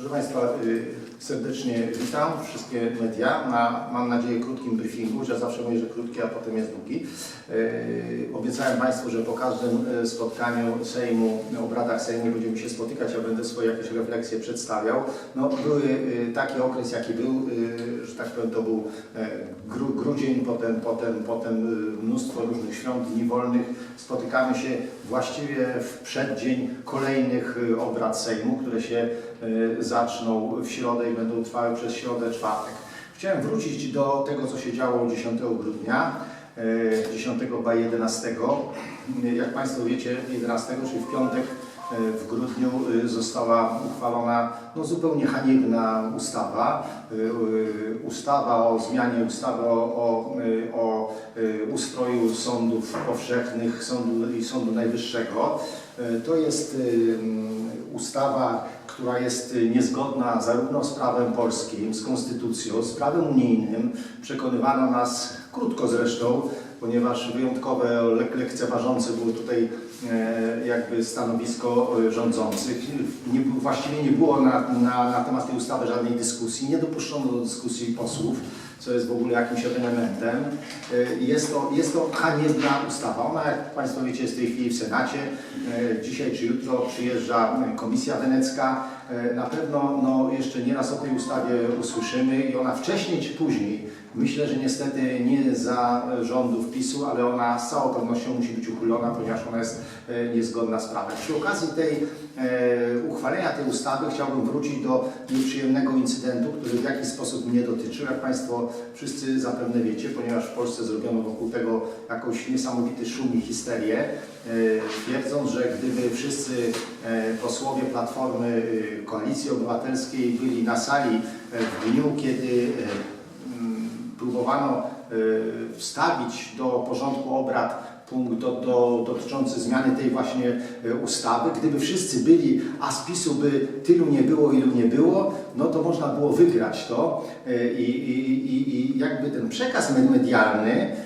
Proszę Państwa, y, serdecznie witam wszystkie media na, mam nadzieję, krótkim briefingu, że zawsze mówię, że krótki, a potem jest długi. Y, Obiecałem Państwu, że po każdym y, spotkaniu Sejmu, obradach Sejmu będziemy się spotykać, ja będę swoje jakieś refleksje przedstawiał. No, były taki okres, jaki był, że tak powiem, to był e, gru, grudzień, potem, potem, potem mnóstwo różnych świąt, dni wolnych. Spotykamy się właściwie w przeddzień kolejnych obrad Sejmu, które się zaczną w środę i będą trwały przez środę, czwartek. Chciałem wrócić do tego, co się działo 10 grudnia, y, 10 chyba 11. Y, Jak Państwo wiecie, 11, czyli w piątek y, w grudniu y, została uchwalona no, zupełnie haniebna ustawa. Y, Ustawa o zmianie ustawy o, o, o ustroju sądów powszechnych sądu i Sądu Najwyższego. To jest ustawa, która jest niezgodna zarówno z prawem polskim, z konstytucją, z prawem unijnym. Przekonywano nas, krótko zresztą, ponieważ wyjątkowe, lek lekceważące było tutaj e, jakby stanowisko e, rządzących. Nie, właściwie nie było na, na, na temat tej ustawy żadnej dyskusji, nie dopuszczono do dyskusji posłów, co jest w ogóle jakimś elementem. E, Jest to, jest to haniebna ustawa. Ona, jak Państwo wiecie, jest w tej chwili w Senacie. E, Dzisiaj czy jutro przyjeżdża e, Komisja Wenecka. E, Na pewno no, jeszcze nieraz o tej ustawie usłyszymy i ona wcześniej czy później, myślę, że niestety nie za rządów PiSu, ale ona z całą pewnością musi być uchylona, ponieważ ona jest e, niezgodna z prawem. Przy okazji tej e, uchwalenia tej ustawy chciałbym wrócić do nieprzyjemnego incydentu, który w jakiś sposób mnie dotyczył. Jak Państwo wszyscy zapewne wiecie, ponieważ w Polsce zrobiono wokół tego jakąś niesamowity szum i histerię, e, twierdząc, że gdyby wszyscy e, posłowie Platformy e, Koalicji Obywatelskiej byli na sali e, w dniu, kiedy e, próbowano e, wstawić do porządku obrad punkt do, do, dotyczący zmiany tej właśnie e, ustawy. Gdyby wszyscy byli, a z PiSu by tylu nie było, ilu nie było, no to można było wygrać to E, i, i, i, i jakby ten przekaz med- medialny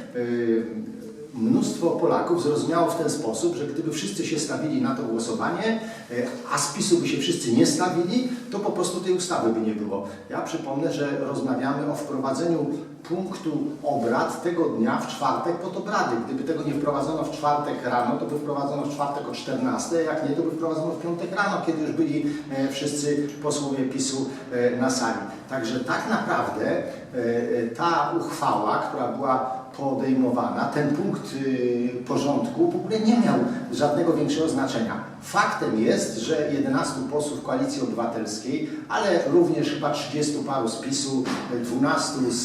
mnóstwo Polaków zrozumiało w ten sposób, że gdyby wszyscy się stawili na to głosowanie, e, a z PiSu by się wszyscy nie stawili, to po prostu tej ustawy by nie było. Ja przypomnę, że rozmawiamy o wprowadzeniu punktu obrad tego dnia w czwartek pod obrady. Gdyby tego nie wprowadzono w czwartek rano, to by wprowadzono w czwartek o 14, jak nie, to by wprowadzono w piątek rano, kiedy już byli e, wszyscy posłowie PiSu e, na sali. Także tak naprawdę ta uchwała, która była podejmowana, ten punkt y, porządku w ogóle nie miał żadnego większego znaczenia. Faktem jest, że 11 posłów Koalicji Obywatelskiej, ale również chyba 30 paru z PiSu, 12 z,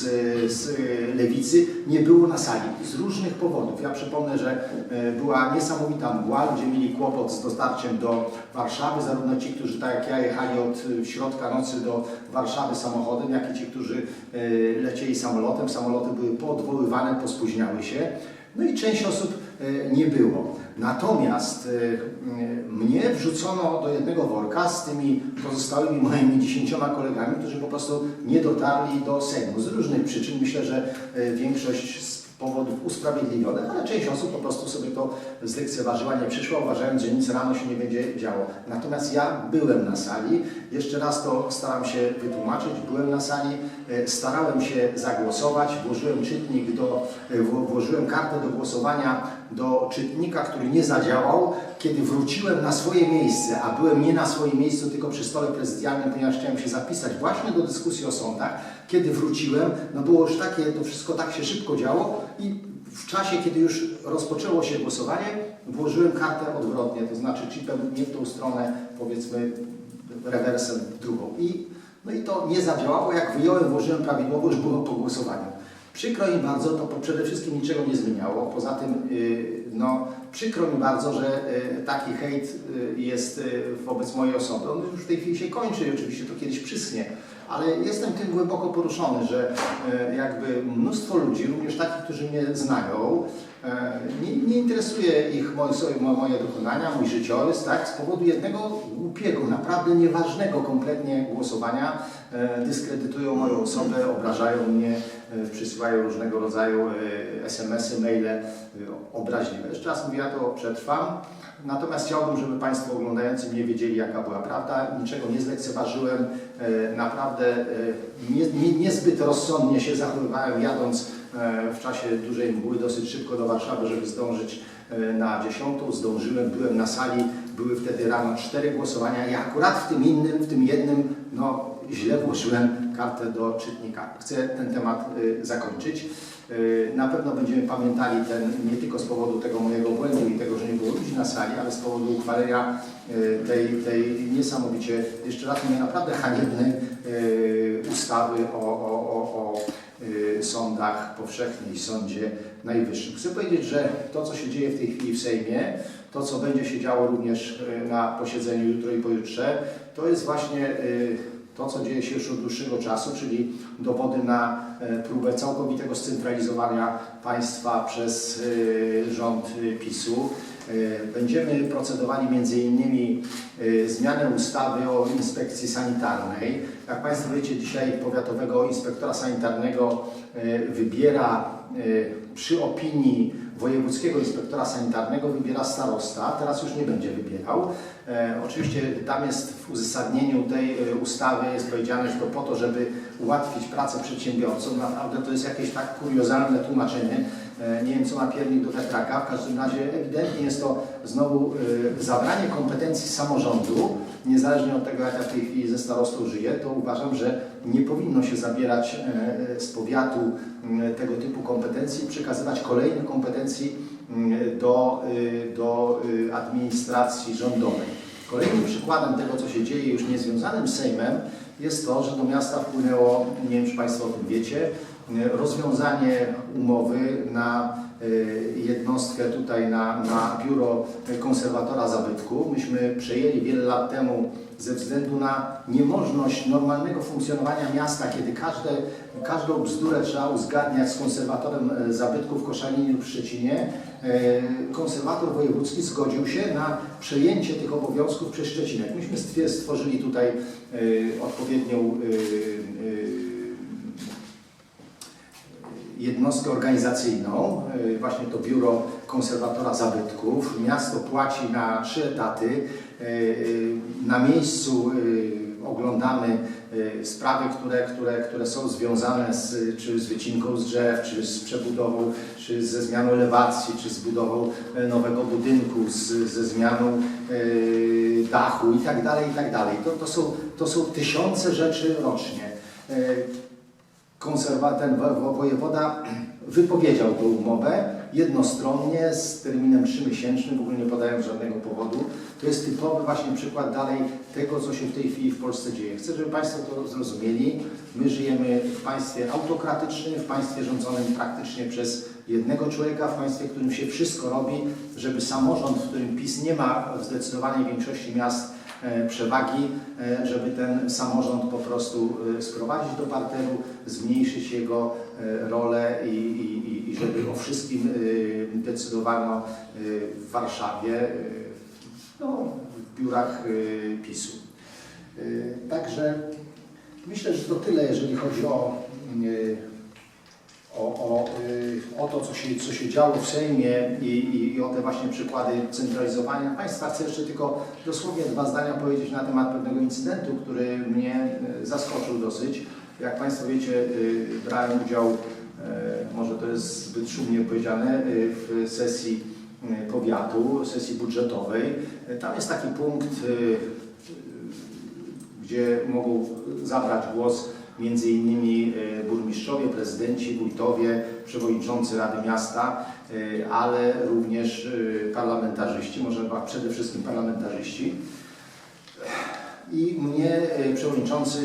z Lewicy nie było na sali z różnych powodów. Ja przypomnę, że e, była niesamowita mgła, ludzie mieli kłopot z dostarciem do Warszawy, zarówno ci, którzy tak jak ja jechali od środka nocy do Warszawy samochodem, jak i ci, którzy e, lecieli samolotem. Samoloty były poodwoływane, pospóźniały się. No i część osób e, nie było. Natomiast e, mnie wrzucono do jednego worka z tymi pozostałymi moimi dziesięcioma kolegami, którzy po prostu nie dotarli do Sejmu z różnych przyczyn. Myślę, że e, większość z powodów usprawiedliwionych, ale część osób po prostu sobie to zlekceważyła, nie przyszła, uważając, że nic rano się nie będzie działo. Natomiast ja byłem na sali, jeszcze raz to staram się wytłumaczyć, byłem na sali, e, starałem się zagłosować, włożyłem czytnik do, e, wło- włożyłem kartę do głosowania do czytnika, który nie zadziałał. Kiedy wróciłem na swoje miejsce, a byłem nie na swoim miejscu, tylko przy stole prezydialnym, ponieważ chciałem się zapisać właśnie do dyskusji o sądach, kiedy wróciłem, no było już takie, to wszystko tak się szybko działo i w czasie, kiedy już rozpoczęło się głosowanie, włożyłem kartę odwrotnie, to znaczy chipem nie w tą stronę, powiedzmy rewersem drugą. I, no i to nie zadziałało, jak wyjąłem, włożyłem prawidłowo, już było po głosowaniu. Przykro mi bardzo, to przede wszystkim niczego nie zmieniało. Poza tym, y, no, przykro mi bardzo, że y, taki hejt y, jest wobec mojej osoby. On już w tej chwili się kończy i oczywiście to kiedyś przyschnie. Ale jestem tym głęboko poruszony, że jakby mnóstwo ludzi, również takich, którzy mnie znają, nie, nie interesuje ich moje, mo- moje dokonania, mój życiorys, tak, z powodu jednego głupiego, naprawdę nieważnego kompletnie głosowania dyskredytują moją osobę, obrażają mnie, przysyłają różnego rodzaju e, SMS-y, maile e, obraźliwe. Jeszcze raz mówię, ja to przetrwam. Natomiast chciałbym, żeby Państwo oglądający mnie wiedzieli, jaka była prawda. Niczego nie zlekceważyłem. E, Naprawdę e, nie, nie, niezbyt rozsądnie się zachowywałem, jadąc e, w czasie dużej mgły dosyć szybko do Warszawy, żeby zdążyć e, na 10. Zdążyłem, byłem na sali, były wtedy rano cztery głosowania. Ja akurat w tym innym, w tym jednym, no źle włożyłem kartę do czytnika. Chcę ten temat y, zakończyć. Y, Na pewno będziemy pamiętali ten nie tylko z powodu tego mojego błędu i tego, że nie było ludzi na sali, ale z powodu uchwalenia y, tej, tej niesamowicie, jeszcze raz mówię, naprawdę haniebnej ustawy o, o, o, o sądach powszechnych i Sądzie Najwyższym. Chcę powiedzieć, że to, co się dzieje w tej chwili w Sejmie, to, co będzie się działo również y, na posiedzeniu jutro i pojutrze, to jest właśnie y, to, co dzieje się już od dłuższego czasu, czyli dowody na e, próbę całkowitego scentralizowania państwa przez rząd PiSu. E, Będziemy procedowali innymi e, zmianę ustawy o inspekcji sanitarnej. Jak Państwo wiecie, dzisiaj powiatowego inspektora sanitarnego e, wybiera przy opinii wojewódzkiego inspektora sanitarnego wybiera starosta, teraz już nie będzie wybierał. E, oczywiście tam jest w uzasadnieniu tej e, ustawy jest powiedziane, że to po to, żeby ułatwić pracę przedsiębiorcom. Naprawdę to jest jakieś tak kuriozalne tłumaczenie. E, nie wiem, co ma piernik do wiatraka. W każdym razie ewidentnie jest to znowu e, zabranie kompetencji samorządu, niezależnie od tego, jak ja w tej chwili ze starostą żyję, to uważam, że nie powinno się zabierać e, z powiatu m, tego typu kompetencji i przekazywać kolejnych kompetencji m, do, y, do y, administracji rządowej. Kolejnym przykładem tego, co się dzieje już niezwiązanym z Sejmem, jest to, że do miasta wpłynęło, nie wiem czy Państwo o tym wiecie, y, rozwiązanie umowy na jednostkę tutaj na, na biuro konserwatora zabytku. Myśmy przejęli wiele lat temu ze względu na niemożność normalnego funkcjonowania miasta, kiedy każde, każdą bzdurę trzeba uzgadniać z konserwatorem e, zabytków w Koszalinie lub Szczecinie, e, konserwator wojewódzki zgodził się na przejęcie tych obowiązków przez Szczecinek. Myśmy stworzyli tutaj odpowiednią jednostkę organizacyjną, y, właśnie to biuro konserwatora zabytków. Miasto płaci na trzy etaty. Y, y, Na miejscu oglądamy sprawy, które, które, które są związane z, czy z wycinką z drzew, czy z przebudową, czy ze zmianą elewacji, czy z budową nowego budynku, z, ze zmianą dachu i tak dalej, i tak. To, to, są, to są tysiące rzeczy rocznie. Konserwa, ten wo- wo- wojewoda wypowiedział tę umowę jednostronnie z terminem trzymiesięcznym, w ogóle nie podając żadnego powodu. To jest typowy właśnie przykład dalej tego, co się w tej chwili w Polsce dzieje. Chcę, żeby Państwo to zrozumieli. My żyjemy w państwie autokratycznym, w państwie rządzonym praktycznie przez jednego człowieka, w państwie, w którym się wszystko robi, żeby samorząd, w którym PiS nie ma w zdecydowanej większości miast przewagi, e, żeby ten samorząd po prostu e, sprowadzić do parteru, zmniejszyć jego e, rolę i, i, i- żeby o wszystkim e, decydowano e, w Warszawie, e, no, w biurach e, PiSu. E, Także myślę, że to tyle, jeżeli chodzi o, e, o, o, e, o to, co się, co się działo w Sejmie i, i, i o te właśnie przykłady centralizowania państwa. Chcę jeszcze tylko dosłownie dwa zdania powiedzieć na temat pewnego incydentu, który mnie e, zaskoczył dosyć. Jak Państwo wiecie, e, brałem udział, e, może to jest zbyt szumnie powiedziane, w sesji powiatu, sesji budżetowej. Tam jest taki punkt, gdzie mogą zabrać głos między innymi e, burmistrzowie, prezydenci, wójtowie, przewodniczący Rady Miasta, e, ale również e, parlamentarzyści, może przede wszystkim parlamentarzyści. I mnie przewodniczący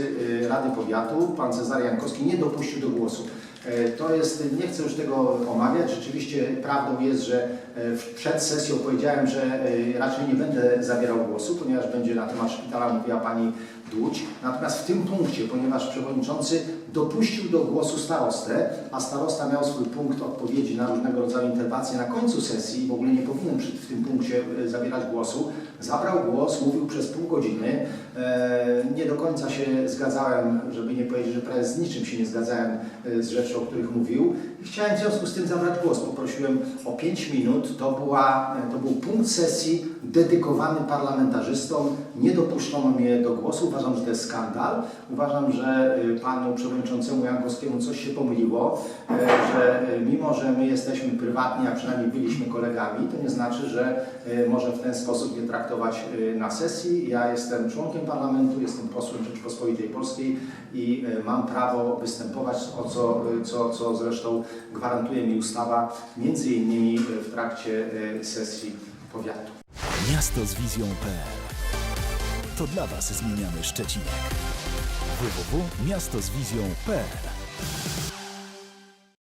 Rady Powiatu, pan Cezary Jankowski, nie dopuścił do głosu. To jest, nie chcę już tego omawiać, rzeczywiście prawdą jest, że przed sesją powiedziałem, że raczej nie będę zabierał głosu, ponieważ będzie na temat szpitala mówiła pani Dłudź. Natomiast w tym punkcie, ponieważ przewodniczący dopuścił do głosu starostę, a starosta miał swój punkt odpowiedzi na różnego rodzaju interwencje na końcu sesji i w ogóle nie powinien w tym punkcie e, zabierać głosu, zabrał głos, mówił przez pół godziny. E, Nie do końca się zgadzałem, żeby nie powiedzieć, że prawie z niczym się nie zgadzałem e, z rzeczy, o których mówił. Chciałem w związku z tym zabrać głos. Poprosiłem o 5 minut. To, była, to był punkt sesji dedykowany parlamentarzystom. Nie dopuszczono mnie do głosu. Uważam, że to jest skandal. Uważam, że y, panu przewodniczącemu Jankowskiemu coś się pomyliło, y, że mimo, że my jesteśmy prywatni, a przynajmniej byliśmy kolegami, to nie znaczy, że może w ten sposób mnie traktować na sesji. Ja jestem członkiem parlamentu, jestem posłem Rzeczypospolitej Polskiej i y, mam prawo występować, o co, y, co, co zresztą gwarantuje mi ustawa, między innymi y, w trakcie sesji powiatu. Miasto z wizją.pl To dla Was zmieniamy Szczecinek. www.miastozwizją.pl